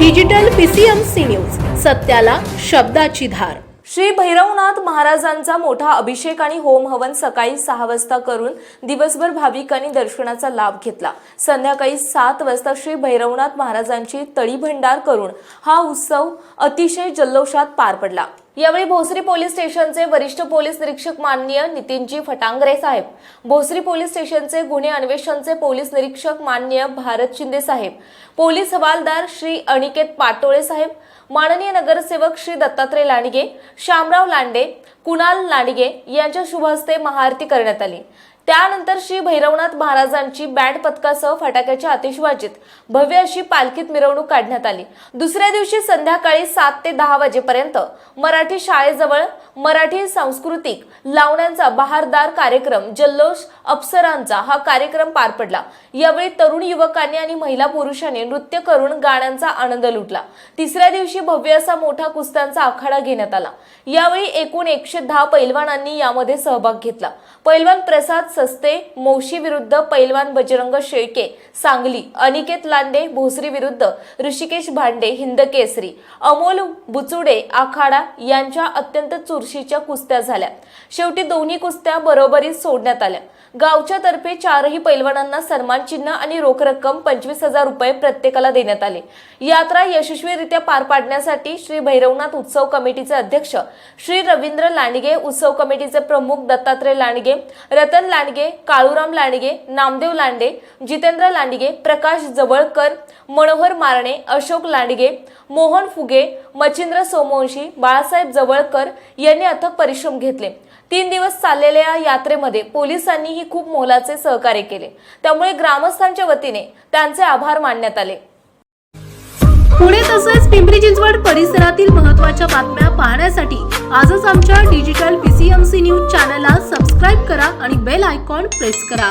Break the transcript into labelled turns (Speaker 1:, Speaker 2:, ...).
Speaker 1: Digital PCMC news सत्याला शब्दाची धार.
Speaker 2: श्री भैरवनाथ महाराजांचा मोठा अभिषेक आणि होम हवन सकाळी सहा वाजता करून दिवसभर भाविकांनी दर्शनाचा लाभ घेतला. संध्याकाळी सात वाजता श्री भैरवनाथ महाराजांची तळी भंडार करून हा उत्सव अतिशय जल्लोषात पार पडला. यावेळी भोसरी पोलीस स्टेशनचे वरिष्ठ पोलीस निरीक्षक माननीय नितीनजी फटांगरे साहेब भोसरी पोलीस स्टेशनचे गुन्हे अन्वेषणचे पोलीस निरीक्षक माननीय भारत शिंदे साहेब पोलीस हवालदार श्री अनिकेत पाटोळे साहेब माननीय नगरसेवक श्री दत्तात्रय लांडगे श्यामराव लांडे कुणाल लांडगे यांच्या शुभ हस्ते महाआरती करण्यात आली. त्यानंतर श्री भैरवनाथ महाराजांची बँड पथकासह फटाक्याच्या आतिषबाजीत भव्य अशी पालखीत मिरवणूक काढण्यात आली. दुसऱ्या दिवशी संध्याकाळी सात ते दहा वाजेपर्यंत मराठी शाळेजवळ मराठी सांस्कृतिक लावण्यांचा बहारदार कार्यक्रम जल्लोष अप्सरांचा हा कार्यक्रम पार पडला. यावेळी तरुण युवकांनी आणि महिला पुरुषांनी नृत्य करून गाण्यांचा आनंद लुटला. तिसऱ्या दिवशी भव्य असा मोठा कुस्त्यांचा आखाडा घेण्यात आला. यावेळी एकूण एकशे दहा पैलवानांनी यामध्ये सहभाग घेतला. पैलवान प्रसाद सस्ते मोशी विरुद्ध पैलवान बजरंग शेळके सांगली अनिकेत लांडे भोसरी विरुद्ध ऋषिकेश भांडे हिंद केसरी अमोल बुचुडे आखाडा यांच्या अत्यंत चुरशीच्या कुस्त्या झाल्या. शेवटी दोन्ही कुस्त्या बरोबरीत सोडण्यात आल्या. गावच्या तर्फे चारही पैलवानांना सन्मान चिन्ह आणि रोख रक्कम पंचवीस हजार रुपये प्रत्येकाला देण्यात आले. यात्रा यशस्वीरित्या पार पाडण्यासाठी श्री भैरवनाथ उत्सव कमिटीचे अध्यक्ष श्री रवींद्र लांडगे उत्सव कमिटीचे प्रमुख दत्तात्रय लांडगे रतन लांडगे काळूराम लांडगे नामदेव लांडे जितेंद्र लांडगे प्रकाश जवळकर मनोहर मारणे अशोक लांडगे मोहन फुगे मच्छिंद्र सोमवंशी बाळासाहेब जवळकर यांनी अथक परिश्रम घेतले. तीन दिवस चाललेल्या या यात्रेमध्ये पोलिसांनीही खूप मोलाचे सहकार्य केले. त्यामुळे ग्रामस्थांच्या वतीने त्यांचे आभार मानण्यात आले.
Speaker 1: पुणे तसेच पिंपरी चिंचवड परिसरातील महत्त्वाच्या बातम्या पाहण्यासाठी आजच आमच्या डिजिटल पीसीएमसी न्यूज चॅनलला सबस्क्राईब करा आणि बेल आयकॉन प्रेस करा.